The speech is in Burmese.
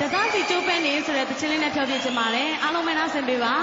တစားစီကျိုးပဲနေဆိုတဲ့တခြင်းလေးနဲ့ဖြောပြချင်ပါတယ်အားလုံးပဲနားဆင်ပေးပါ